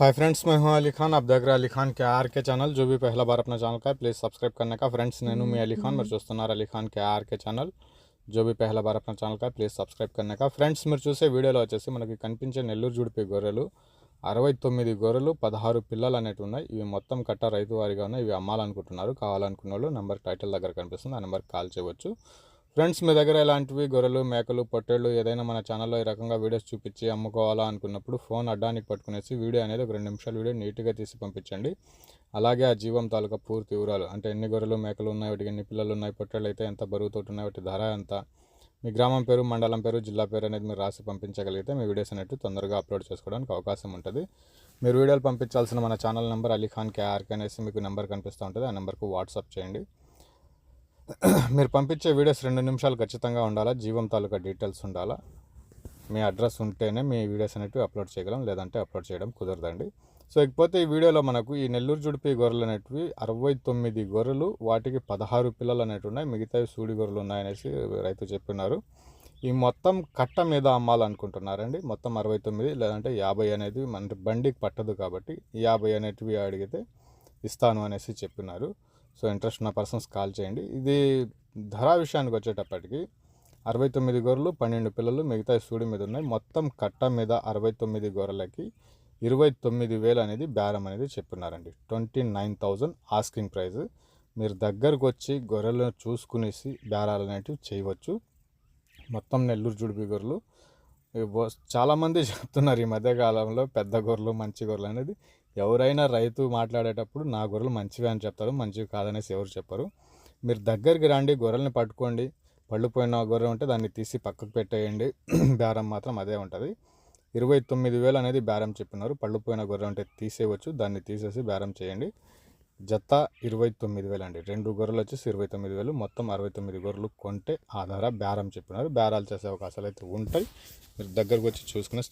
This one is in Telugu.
हाय फ्रेंड्स मैं हूं अली खान आप देख रहे हैं अली खान के आर के चैनल जो भी पहला बार अपना ఛానల్ का है प्लीज़ सब्सक्राइब करने का ఫ్రెండ్స్ నేను మీ అలీ ఖాన్ మీరు చూస్తున్నారు Ali Khan K R K channel जो भी पहला बार अपना ఛానల్ का ప్లీజ్ సబ్స్క్రైబ్ करने का ఫ్రెండ్స్ మీరు చూసే వీడియోలో వచ్చేసి మనకి కనిపించే నెల్లూరు జుడిపి గొర్రెలు అరవై తొమ్మిది గొర్రెలు పదహారు పిల్లలు అనేవి ఉన్నాయి ఇవి మొత్తం కట్ట రైతు వారిగా ఉన్నాయి ఇవి అమ్మాలనుకుంటున్నారు కావాలనుకున్న వాళ్ళు నెంబర్ టైటిల్ దగ్గర కనిపిస్తుంది ఆ నెంబర్కి కాల్ చేయవచ్చు ఫ్రెండ్స్ మీ దగ్గర ఇలాంటివి గొర్రెలు మేకలు పొట్టేళ్ళు ఏదైనా మన ఛానల్లో ఈ రకంగా వీడియోస్ చూపించి అమ్ముకోవాలా అనుకున్నప్పుడు ఫోన్ అడ్డానికి పట్టుకునేసి వీడియో అనేది ఒక రెండు నిమిషాల వీడియో నీట్గా తీసి పంపించండి. అలాగే ఆ జీవం తాలూకా పూర్తి వివరాలు అంటే ఎన్ని గొర్రెలు మేకలు ఉన్నాయి వాటికి ఎన్ని పిల్లలు ఉన్నాయి పొట్టేళ్ళు అయితే ఎంత బరువుతో ఉన్నాయి వాటి ధర ఎంత మీ గ్రామం పేరు మండలం పేరు జిల్లా పేరు అనేది మీరు రాసి పంపించగలిగితే మీ వీడియోస్ అనేవి తొందరగా అప్లోడ్ చేసుకోవడానికి అవకాశం ఉంటుంది. మీరు వీడియోలు పంపించాల్సిన మన ఛానల్ నెంబర్ అలీఖాన్ కేఆర్కే అనేసి మీకు నెంబర్ కనిపిస్తూ ఉంటుంది. ఆ నెంబర్కు వాట్సాప్ చేయండి. మీరు పంపించే వీడియోస్ రెండు నిమిషాలు ఖచ్చితంగా ఉండాలా? జీవం తాలూకా డీటెయిల్స్ ఉండాలా? మీ అడ్రస్ ఉంటేనే మీ వీడియోస్ అనేటివి అప్లోడ్ చేయగలం లేదంటే అప్లోడ్ చేయడం కుదరదండి. సో ఇకపోతే ఈ వీడియోలో మనకు ఈ నెల్లూరు జుడిపి గొర్రెలు అనేటివి అరవై తొమ్మిది గొర్రెలు వాటికి పదహారు పిల్లలు అనేవి ఉన్నాయి. మిగతావి సూడి గొర్రెలు ఉన్నాయనేసి రైతు చెప్పినారు. ఈ మొత్తం కట్ట మీద అమ్మాలనుకుంటున్నారండి. మొత్తం అరవై తొమ్మిది లేదంటే యాభై అనేది మన బండికి పట్టదు కాబట్టి యాభై అనేటివి అడిగితే ఇస్తాను అనేసి చెప్పినారు. సో ఇంట్రెస్ట్ ఉన్న పర్సన్స్ కాల్ చేయండి. ఇది ధర విషయానికి వచ్చేటప్పటికి అరవై తొమ్మిది గొర్రెలు పన్నెండు పిల్లలు మిగతా సూడి మీద ఉన్నాయి. మొత్తం కట్ట మీద అరవై తొమ్మిది గొర్రెలకి ఇరవై తొమ్మిది వేలు అనేది బేరం అనేది చెప్పినారండి. Twenty nine thousand asking price. మీరు దగ్గరకు వచ్చి గొర్రెలను చూసుకునేసి బేరాలు అనేటివి చేయవచ్చు. మొత్తం నెల్లూరు జుడిపి గొర్రెలు. చాలామంది చెప్తున్నారు ఈ మధ్యకాలంలో పెద్ద గొర్రెలు మంచి గొర్రెలు అనేది. ఎవరైనా రైతు మాట్లాడేటప్పుడు నా గొర్రెలు మంచివి అని చెప్తారు మంచివి కాదనేసి ఎవరు చెప్పరు. మీరు దగ్గరికి రండి గొర్రెల్ని పట్టుకోండి పళ్ళుపోయిన గొర్రె ఉంటే దాన్ని తీసి పక్కకు పెట్టేయండి. బేరం మాత్రం అదే ఉంటుంది. ఇరవై తొమ్మిది వేలు అనేది బేరం చెప్పినారు. పళ్ళుపోయిన గొర్రె ఉంటే తీసేయవచ్చు దాన్ని తీసేసి బేరం చేయండి. జత ఇరవై తొమ్మిది వేలు అండి. రెండు గొర్రెలు వచ్చేసి ఇరవై తొమ్మిది వేలు. మొత్తం అరవై తొమ్మిది గొర్రెలు కొంటే ఆధార బేరం చెప్పినారు. బేరాలు చేసే అవకాశాలు అయితే ఉంటాయి. మీరు దగ్గరకు వచ్చి చూసుకుని